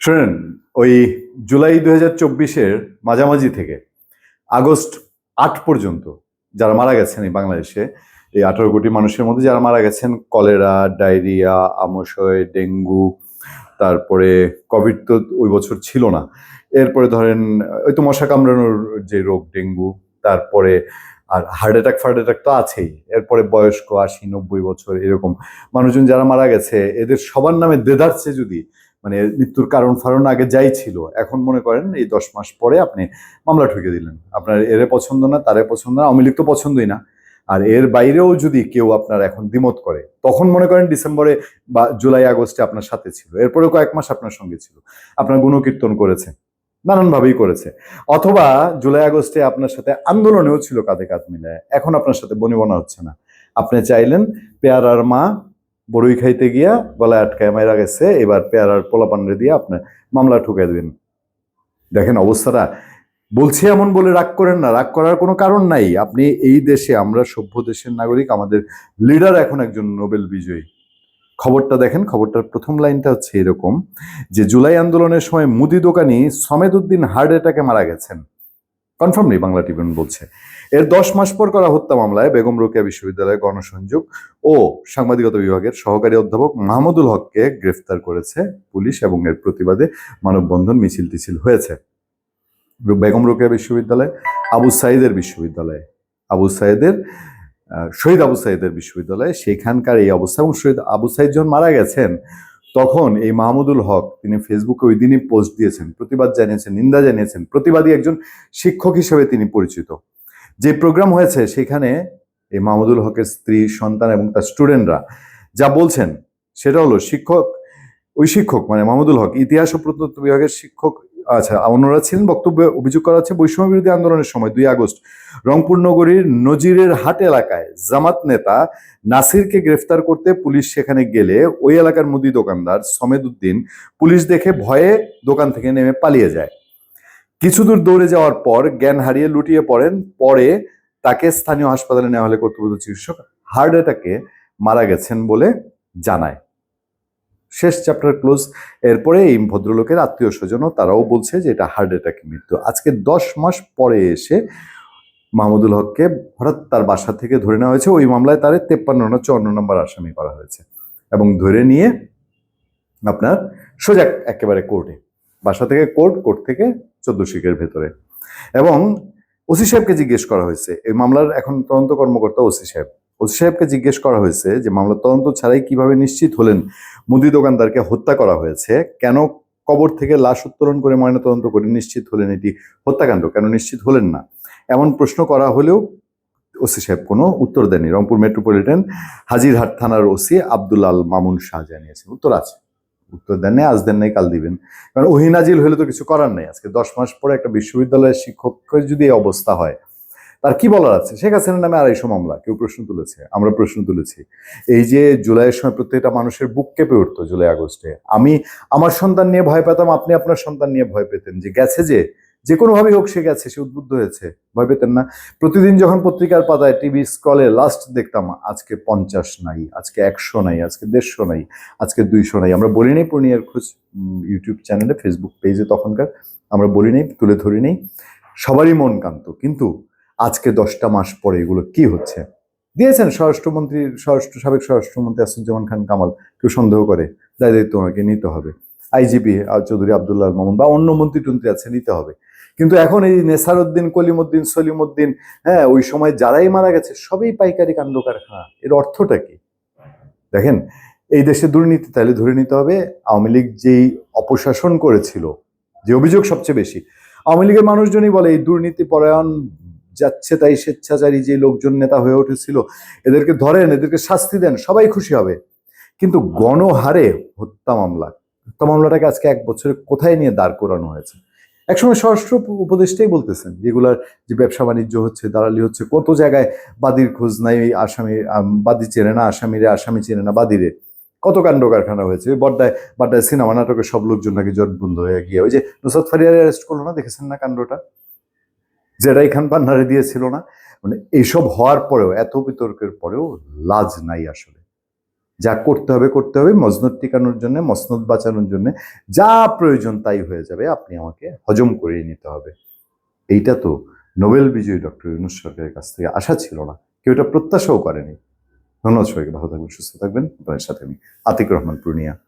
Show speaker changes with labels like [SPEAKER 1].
[SPEAKER 1] শোনেন, ওই জুলাই দুই হাজার চব্বিশের মাঝামাঝি থেকে, আগস্ট আট পর্যন্ত যারা মারা গেছেন এই বাংলাদেশে, এই আঠারো কোটি মানুষের মধ্যে যারা মারা গেছেন, কলেরা, ডায়রিয়া, আমশয়, ডেঙ্গু, তারপরে কোভিড তো ওই বছর ছিল না। এরপরে ধরেন, ওই তো মশা কামড়ানোর যে রোগ, ডেঙ্গু, তারপরে আর হার্ট অ্যাটাক ফার্ট অ্যাটাক তো আছেই। এরপরে বয়স্ক আশি নব্বই বছর এরকম। মানুষজন যারা মারা গেছে, এদের সবার নামে দেদারছে যদি মানে মৃত্যুর কারণ ফারণ আগে যাই ছিল, এখন মনে করেন এই দশ মাস পরে আপনি মামলা ঠুকে দিলেন। আপনার এরে পছন্দ না, তারে পছন্দ না, আওয়ামী তো পছন্দই না। আর এর বাইরেও যদি কেউ আপনার এখন দ্বিমত করে, তখন মনে করেন ডিসেম্বরে বা জুলাই, আগস্টে আপনার সাথে ছিল, এরপরেও কয়েক মাস আপনার সঙ্গে ছিল, আপনার গুণকীর্তন করেছে, নানানভাবেই করেছে। অথবা জুলাই, আগস্টে আপনার সাথে আন্দোলনেও ছিল কাঁধে কাঁধ মিলায়, এখন আপনার সাথে বনিবনা হচ্ছে না। আপনি চাইলেন পেয়ারার মা বড়ই খাইতে গিয়া গলায় আটকায় মাইরা গেছে, এবার পেয়ারার পোলাপান্ডে দিয়ে আপনার মামলা ঠুকাই দেবেন। দেখেন অবস্থাটা। বলছি এমন বলে রাগ করেন না, রাগ করার কোনো কারণ নাই। আপনি এই দেশে, আমরা সভ্য দেশের নাগরিক, আমাদের লিডার এখন একজন নোবেল বিজয়ী। খবরটা দেখেন, খবরটার প্রথম লাইনটা হচ্ছে এরকম, যে জুলাই আন্দোলনের সময় মুদি দোকানি সমেদ উদ্দিন হার্ট অ্যাটাকে মারা গেছেন। কনফার্ম নেই, বাংলা টিভিন বলছে। এর দশ মাস পর করা হত্যা মামলায় বেগম রোকেয়া বিশ্ববিদ্যালয়ের গণসংযোগ ও সাংবাদিকতা বিভাগের সহকারী অধ্যাপক মাহমুদুল হককে গ্রেফতার করেছে পুলিশ এবং এর প্রতিবাদে মানববন্ধন মিছিল টিছিল হয়েছে। বেগম রোকেয়া বিশ্ববিদ্যালয়, আবু সাইদের বিশ্ববিদ্যালয়ে। আবু সাইদের শহীদ আবু সাইদের বিশ্ববিদ্যালয়ে, সেখানকার এই অবস্থা এবং শহীদ আবু সাইদ যখন মারা গেছেন তখন এই মাহমুদুল হক, তিনি ফেসবুকে ওই দিনই পোস্ট দিয়েছেন, প্রতিবাদ জানিয়েছেন, নিন্দা জানিয়েছেন, প্রতিবাদী একজন শিক্ষক হিসেবে তিনি পরিচিত। যে প্রোগ্রাম হয়েছে সেখানে এই মাহমুদুল হকের স্ত্রী, সন্তান এবং তার স্টুডেন্টরা যা বলছেন, সেটা হলো শিক্ষক, ওই শিক্ষক মানে মাহমুদুল হক, ইতিহাস ও প্রত্নতত্ত্ব বিভাগের শিক্ষক আচ্ছা অন্যরা ছিলেন, বক্তব্যে অভিযোগ করা হচ্ছে বৈষম্য বিরোধী আন্দোলনের সময়, দুই আগস্ট, রংপুর নগরীর নজিরের হাট এলাকায় জামাত নেতা নাসিরকে গ্রেফতার করতে পুলিশ সেখানে গেলে ওই এলাকার মুদি দোকানদার সমেদ উদ্দিন পুলিশ দেখে ভয়ে দোকান থেকে নেমে পালিয়ে যায়। কিছু দূর দৌড়ে যাওয়ার পর জ্ঞান হারিয়ে লুটিয়ে পড়েন, পরে তাকে স্থানীয় হাসপাতালে নেওয়া হলে কর্তব্য চিকিৎসক হার্ট অ্যাটাকে মারা গেছেন বলে জানায়। শেষ চ্যাপ্টার ক্লোজ এরপরে এই ভদ্রলোকের আত্মীয় স্বজনও তারাও বলছে যে এটা হার্ট অ্যাটাক মৃত্যু। আজকে দশ মাস পরে এসে মাহমুদুল হককে হঠাৎ তার বাসা থেকে ধরে নেওয়া হয়েছে। ওই মামলায় তার তেপ্পান্ন না চুয়ান্ন নম্বর আসামি করা হয়েছে। এবং ধরে নিয়ে আপনার সোজা একেবারে কোর্টে বাসা থেকে কোর্ট কোর্ট থেকে চোদ্দ শিখের ভেতরে। এবং ওসি সাহেবকে জিজ্ঞেস করা হয়েছে। এই মামলার এখন তদন্ত কর্মকর্তা ওসি সাহেব। ওসি সাহেবকে জিজ্ঞেস করা হয়েছে যে, মামলার তদন্ত ছাড়াই কীভাবে নিশ্চিত হলেন মুদি দোকানদারকে হত্যা করা হয়েছে? কেন কবর থেকে লাশ উত্তোলন করে ময়নাতদন্ত করে নিশ্চিত হলেন এটি হত্যাকাণ্ড? কেন নিশ্চিত হলেন না? এমন প্রশ্ন করা হলেও ওসি সাহেব কোনো উত্তর দেননি। রংপুর মেট্রোপলিটন হাজিরহাট থানার ওসি আব্দুল আল মামুন শাহ জানিয়েছেন। উত্তর আছে। উত্তর দেন নাই আজ দেন নাই কাল দিবেন। কারণ ওহিনাজিল হলে তো কিছু করার নেই। আজকে দশ মাস পরে একটা বিশ্ববিদ্যালয়ের শিক্ষকের যদি এই অবস্থা হয় তার কি বলার আছে? শেখ হাসিনার নামে আড়াইশো মামলা, কেউ প্রশ্ন তুলেছে, আমরা প্রশ্ন তুলেছি। এই যে জুলাইয়ের সময় প্রত্যেকটা মানুষের বুক কেঁপে উঠতো জুলাই আগস্টে। আমি আমার সন্তান নিয়ে ভয় পেতাম, আপনি আপনার সন্তান নিয়ে ভয় পেতেন। যে গেছে যে যে কোনোভাবেই হোক সে গেছে, সে উদ্বুদ্ধ হয়েছে, ভয় পেতেন না। প্রতিদিন যখন পত্রিকার পাতায়, টিভি স্কলে লাস্ট দেখতাম, আজকে পঞ্চাশ নাই, আজকে একশো নাই, আজকে দেড়শো নাই, আজকে দুইশো নাই। আমরা বলি নাই পূর্ণিয়ার খোঁজ ইউটিউব চ্যানেলে ফেসবুক পেজে তখনকার, আমরা বলি নাই, তুলে ধরি নেই। সবারই মন কান্ত। কিন্তু আজকে দশটা মাস পরে এগুলো কি হচ্ছে? দিয়েছেন স্বরাষ্ট্রমন্ত্রী, স্বরাষ্ট্র, সাবেক স্বরাষ্ট্রমন্ত্রী আসুজ্জামান খান কামাল। কেউ সন্দেহ করে দায় দায়িত্ব ওনাকে নিতে হবে। আইজিপি চৌধুরী আবদুল্লাহ মামুন বা অন্য মন্ত্রী টন্ত্রী আছে, নিতে হবে। কিন্তু এখন এই নেসারউদ্দিন কলিমুদ্দিন সলিমুদ্দিন হ্যাঁ ওই সময় যারাই মারা গেছে, সবই পাইকারি কাণ্ড কারখানা। এর অর্থটা কি? দেখেন, এই দেশে দুর্নীতি তাহলে ধরে নিতে হবে, আওয়ামী লীগ যেই অপশাসন করেছিল, যে অভিযোগ সবচেয়ে বেশি, আওয়ামী লীগের মানুষজনই বলে এই দুর্নীতি পরায়ণ যাচ্ছে তাই স্বেচ্ছাচারী যে লোকজন নেতা হয়ে উঠেছিল, এদেরকে ধরেন, এদেরকে শাস্তি দেন, সবাই খুশি হবে। কিন্তু গণহারে হত্যা মামলা, হত্যা মামলাটাকে আজকে এক বছরে কোথায় নিয়ে দাঁড় করানো হয়েছে? একসময় স্বরাষ্ট্র উপদেষ্টাই বলতেছেন, যেগুলার যে ব্যবসা বাণিজ্য হচ্ছে, দালালি হচ্ছে, কত জায়গায় বাদির খোঁজ নাই, আসামি বাদি চেনে না, আসামিরে, আসামি চেনে না, বাদিরে। কত কাণ্ড কারখানা হয়েছে বড্ডায় বাড্ডায় সিনেমা নাটকের সব লোকজন নাকি জটবন্ধ হয়ে গিয়ে, ওই যে নুসরত ফারিয়ারে অ্যারেস্ট করল না, দেখেছেন না কাণ্ডটা? জেরাই খান পান্নারে দিয়েছিল না। মানে এইসব হওয়ার পরেও, এত বিতর্কের পরেও লাজ নাই আসলে। যা করতে হবে করতে হবে মজনুদ টিকানোর জন্য, মসনদ বাঁচানোর জন্য, যা প্রয়োজন তাই হয়ে যাবে, আপনি আমাকে হজম করিয়ে নিতে হবে। এইটা তো নোবেল বিজয়ী ডক্টর ইউনুস সরকারের কাছ থেকে আশা ছিল না। কেউ এটা প্রত্যাশাও করেনি। ধন্যবাদ সবাইকে, ভালো থাকবেন, সুস্থ থাকবেন। আপনাদের সাথে আমি আতিক রহমান পূর্ণিয়া।